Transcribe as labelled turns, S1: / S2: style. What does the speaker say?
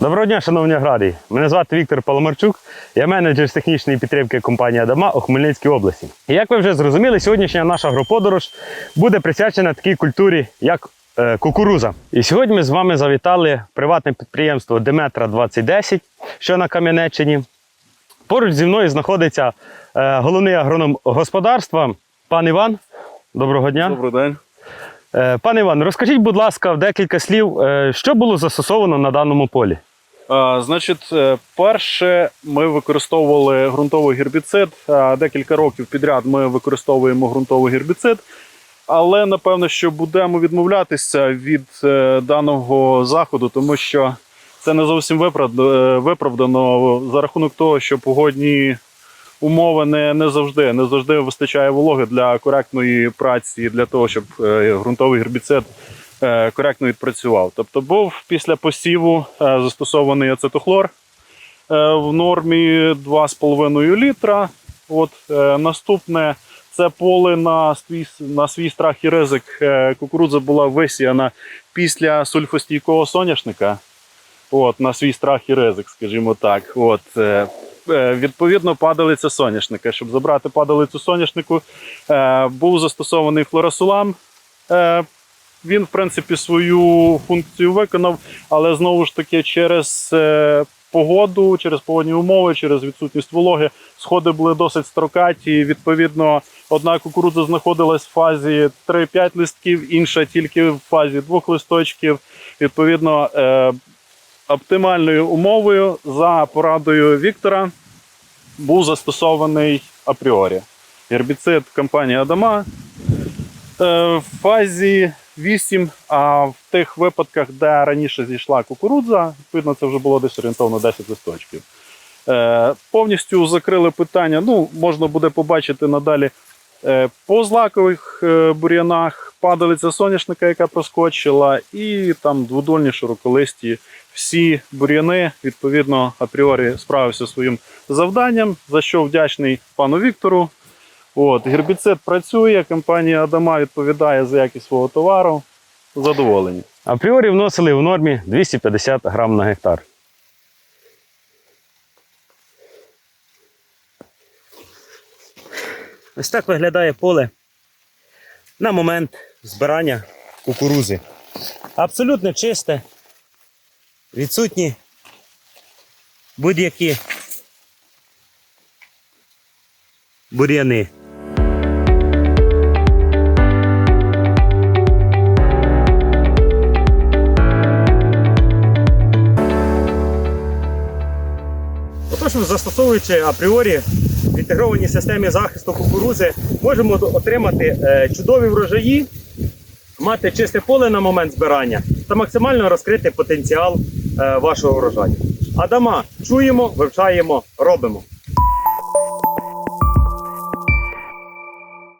S1: Доброго дня, шановні аграрії. Мене звати Віктор Паламарчук, я менеджер з технічної підтримки компанії Адама у Хмельницькій області. І як ви вже зрозуміли, сьогоднішня наша агроподорож буде присвячена такій культурі, як е, кукуруза. І сьогодні ми з вами завітали приватне підприємство Деметра 2010, що на Кам'янеччині. Поруч зі мною знаходиться е, головний агроном господарства, пан Іван. Доброго дня.
S2: Добрий день.
S1: Е, Пане Іван, розкажіть, будь ласка, в декілька слів, е, що було застосовано на даному полі.
S2: Значить, е, перше, ми використовували ґрунтовий гербіцид. Декілька років підряд ми використовуємо ґрунтовий гербіцид. Але напевно, що будемо відмовлятися від даного заходу, тому що це не зовсім виправдано за рахунок того, що погодні умови не, не завжди не завжди вистачає вологи для коректної праці, для того, щоб е, ґрунтовий гербіцид е, коректно відпрацював. Тобто був після посіву е, застосований ацетохлор в нормі 2,5 літра. От, наступне це поле на свій, на свій страх і ризик. Кукурудза була висіяна після сульфостійкого соняшника. От, на свій страх і ризик, скажімо так. От, відповідно, падалиця соняшника. Щоб забрати падалицю соняшнику, е, був застосований флорасулам. Е, він, в принципі, свою функцію виконав, але знову ж таки, через е, погоду, через погодні умови, через відсутність вологи, сходи були досить строкаті. Відповідно, одна кукурудза знаходилась в фазі 3-5 листків, інша тільки в фазі двох листочків. Відповідно, е, оптимальною умовою за порадою Віктора був застосований апріорі. Гербіцид компанії Адама е, в фазі 8, а в тих випадках, де раніше зійшла кукурудза, відповідно, це вже було десь орієнтовно 10 листочків. Е, Повністю закрили питання. Ну, можна буде побачити надалі по злакових е, бур'янах, падалиця соняшника, яка проскочила, і там дводольні широколисті. Всі бур'яни, відповідно, апріорі справився своїм завданням, за що вдячний пану Віктору. От, гербіцид працює, компанія Адама відповідає за якість свого товару. Задоволені.
S1: Апріорі вносили в нормі 250 грам на гектар. Ось так виглядає поле на момент збирання кукурузи. Абсолютно чисте, відсутні будь-які бур'яни. Отож, застосовуючи апріорі в інтегрованій системі захисту кукурузи, можемо отримати е, чудові врожаї, мати чисте поле на момент збирання та максимально розкрити потенціал е, вашого врожаю. Адама чуємо, вивчаємо, робимо.